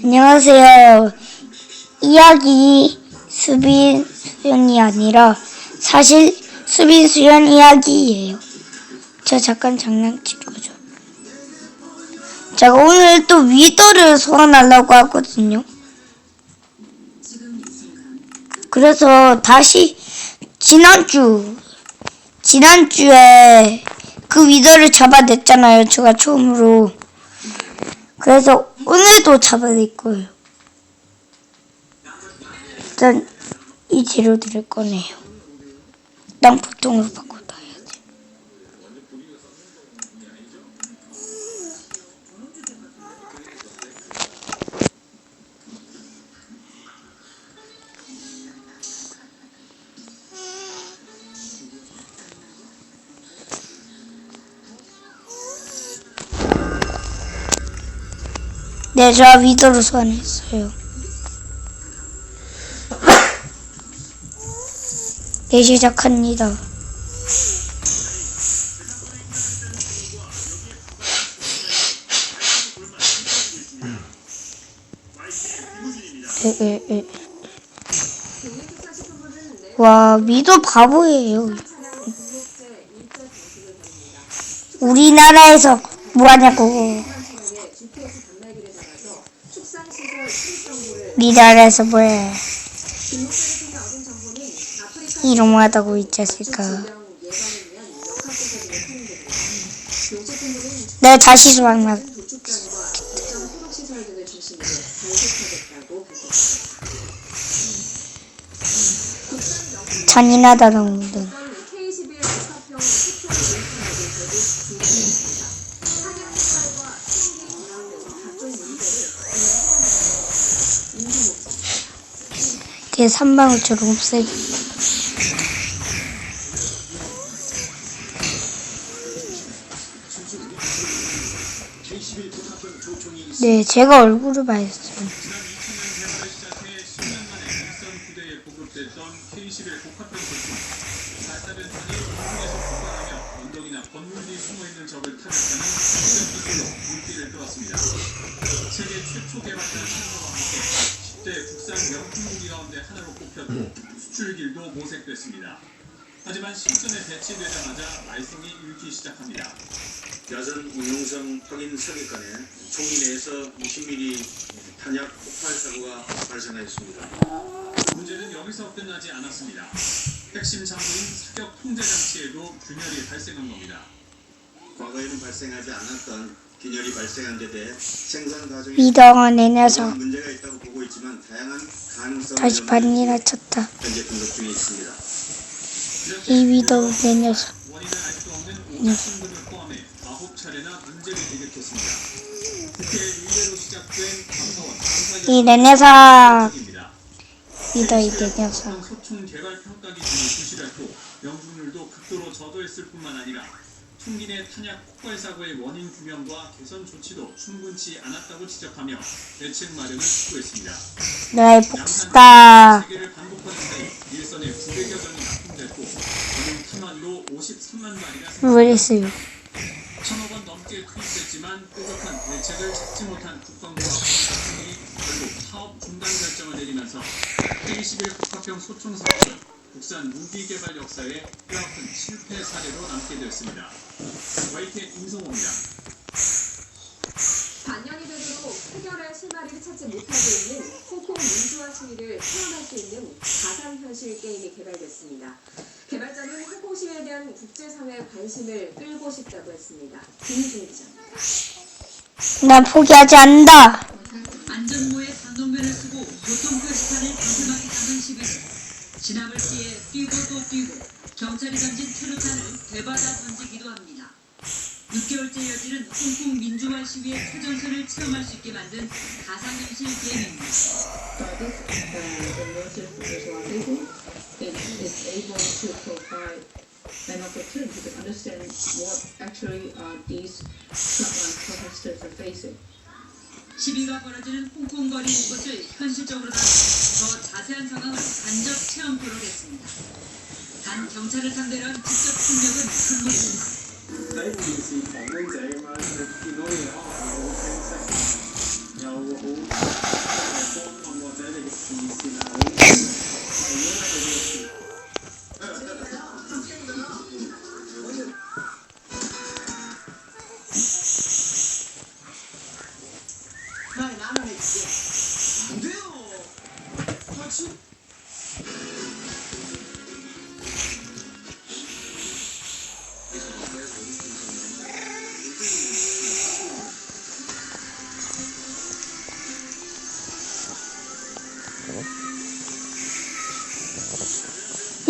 안녕하세요. 이야기 수빈 수연이 아니라 사실 수빈 수연 이야기예요. 저 잠깐 장난친 거죠. 제가 오늘 또 위더를 소환하려고 하거든요. 그래서 다시 지난주 지난주에 그 위더를 잡아냈잖아요. 제가 처음으로. 그래서 오늘도 잡아낼 거예요. 일단 이 재료들을 꺼내요. 일단 보통으로 바꿔놔 네, 저 위도로 소환했어요. 네, 시작합니다. 에, 에, 에. 와, 미도 바보예요. 우리나라에서 뭐 하냐고. 우리나라에서 뭐해. 이름하다고 이 자식아. 내 다시 소환할. 잔인하다 너무. 걔 삼방울처럼 없애기. 네, 제가 얼굴을 봤어요. 시작해 10년 만에 일선 부대에 보급됐던 K11 복합병 전투. 발사된 탄이 공중에서 폭발하며 언덕이나 건물 뒤 숨어있는 적을 타격하는 특별 기술로 물기를 끌었습니다. 세계 최초 개발된 10대 국산 명품 무기 가운데 하나로 꼽혔고 수출길도 모색됐습니다. 하지만 실전에 배치되자마자 말썽이 일기 시작합니다. 야전 운용성 확인 설계간에 총기 내에서 20mm 탄약 폭발 사고가 발생하였습니다. 문제는 여기서 끝나지 않았습니다. 핵심 장비인 사격 통제 장치에도 균열이 발생한 겁니다. 과거에는 발생하지 않았던 균열이 발생한 데 대해 생산 과정에 미덕은 내 녀석. 문제가 있다고 보고 있지만 다양한 가능성을 다시 반이나 쳤다. 현재 분석 중에 있습니다. 이 위덕은 내 녀석. 원인을 알수 없는 오작성분을 포함해 아홉 차례나 문제를 일으켰습니다. 국회 의례로 시작된 감사원 감사 이 내 녀석. 입니다. 위덕 이내 녀석. 소총 개발 평가 기준이 부실했고 명중률도 극도로 저조했을 뿐만 아니라 내 탄약 폭발 사고의 원인 규명과 개선 조치도 충분치 않았다고 지적하며 대책 마련을 촉구했습니다. 나의 복수다. 세계를 반복하는 사이 일선에 900여 정이 납품됐고 전용 탄환으로 53만 발이나 모르겠어요. 천억 원 넘게 투입됐지만 뾰족한 대책을 찾지 못한 국방부와 방사청이 결국 사업 중단 결정을 내리면서 K-21 국화병 소총 사업은 국산 무기 개발 역사에 뼈아픈 실패 사례로 남게 되었습니다. YTN 임성호입니다. 반년이 되도록 해결할 실마리를 찾지 못하고 있는 홍콩 민주화 시위를 체험할 수 있는 가상현실 게임이 개발됐습니다. 개발자는 홍콩 시위에 대한 국제사회 관심을 끌고 싶다고 했습니다. 김준 기자. 난 포기하지 않는다. 안전모의 마지막에 담은 시위는 진압을 피해 뛰고 또 뛰고 경찰이 던진 트루탄을 되받아 던지기도 합니다. 6개월째 이어지는 홍콩 민주화 시위의 최전선을 체험할 수 있게 만든 가상현실 게임입니다. uh, uh. 시위가 벌어지는 홍콩 거리 곳곳을 현실적으로 더 상황을 간접 체험토록 했습니다. 단 경찰을 상대로 한 직접 폭력은 금물입니다.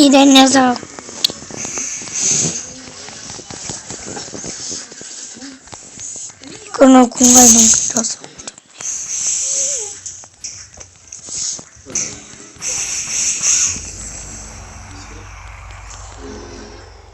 이런 녀석. 이거는 공간이 너무 길어서.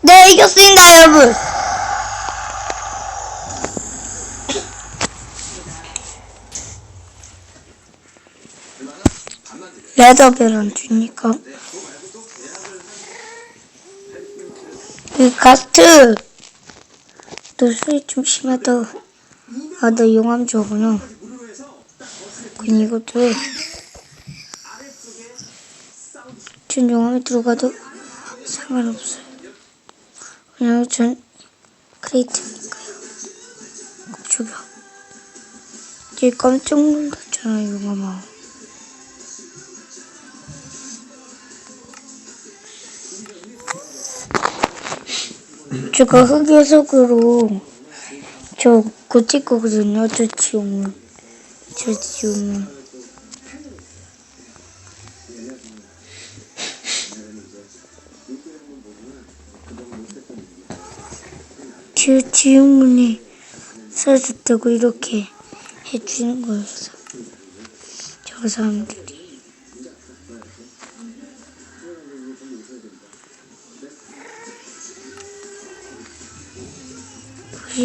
네, 이겼습니다, 여러분. 레더벨은 주니까. 가스트. 너 소리 좀 심하다. 아너 용암 좋아하구나. 그럼 이것도 해. 전 용암에 들어가도 상관없어요 왜냐면 전 크리에이트니까요 죽여 얘 깜짝 놀랐잖아 용암아 제가 흑요석으로 저 고칠 거거든요. 저 지용은. 저 지용은. 저 지용문이 써줬다고 이렇게 해주는 거였어. 저 사람들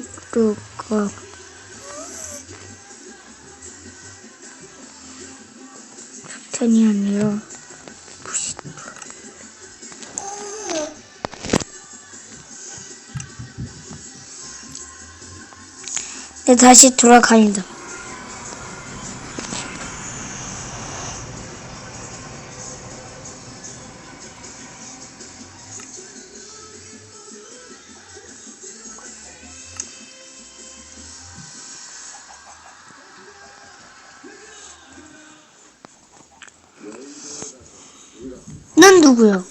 이. 브이로그 편이 아니라 무시. 네 다시 돌아가니다 누구야?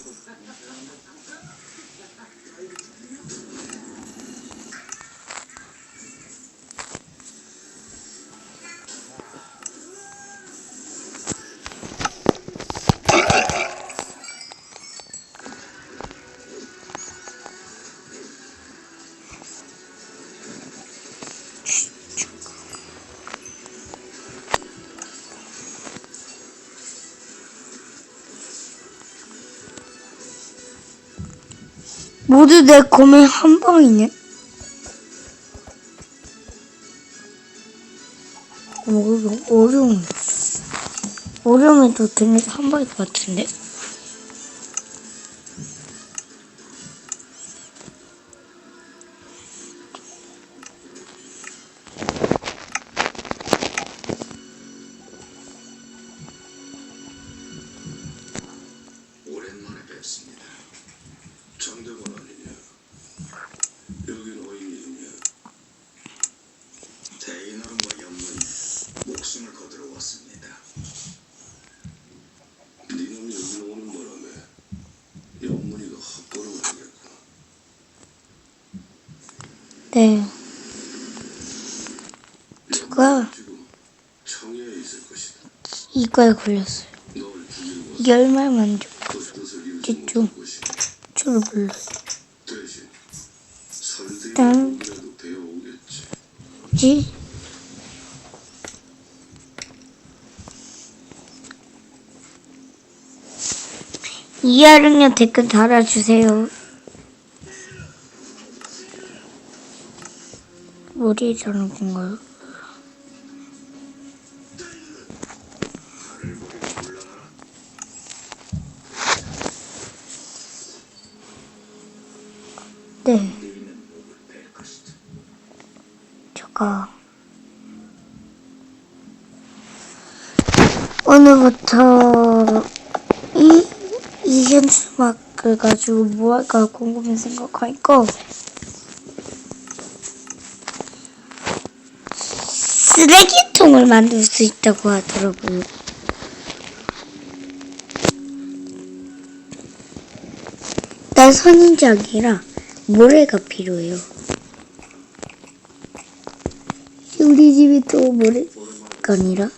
모두 내 검에 한 방이네. 어려움, 어려움. 어려움에도 되는 한 방일 것 같은데. 이과에 걸렸어요. 이게 얼마나. 대신 설득이 딴. 이라도 되어 오겠지. 뭐지? 이하령님 댓글 달아주세요. 머리에 자는 건가요? 오늘부터 이, 이 현수막을 가지고 뭐 할까 궁금해 생각하니까 쓰레기통을 만들 수 있다고 하더라고요. 난 선인장이라 모래가 필요해요. 우리 집에 또 모래가 아니라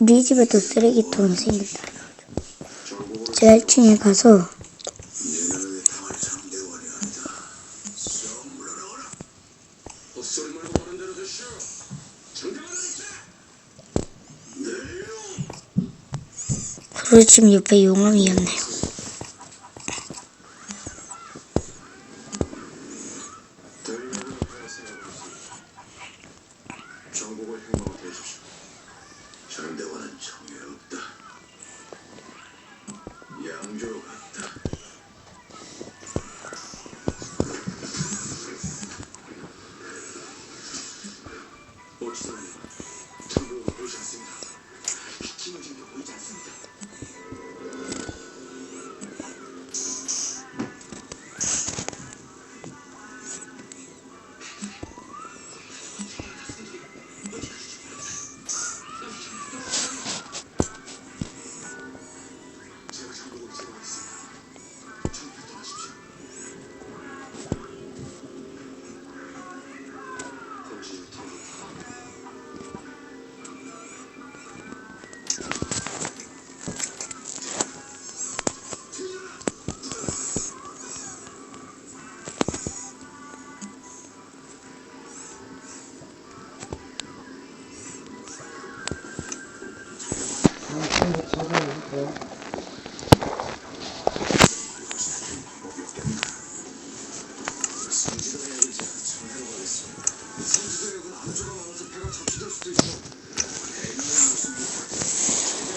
우리 집에 또 쓰레기통이 생긴다. 제가 1층에 가서. 그리고 지금 옆에 용암이었네요.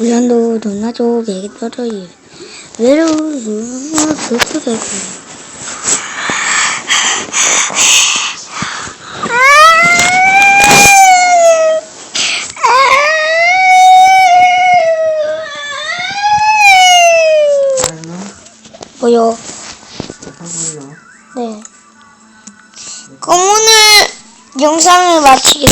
우산도 누나도 내게 떨어지 외로운 누나 그렇게 뭐요? 네.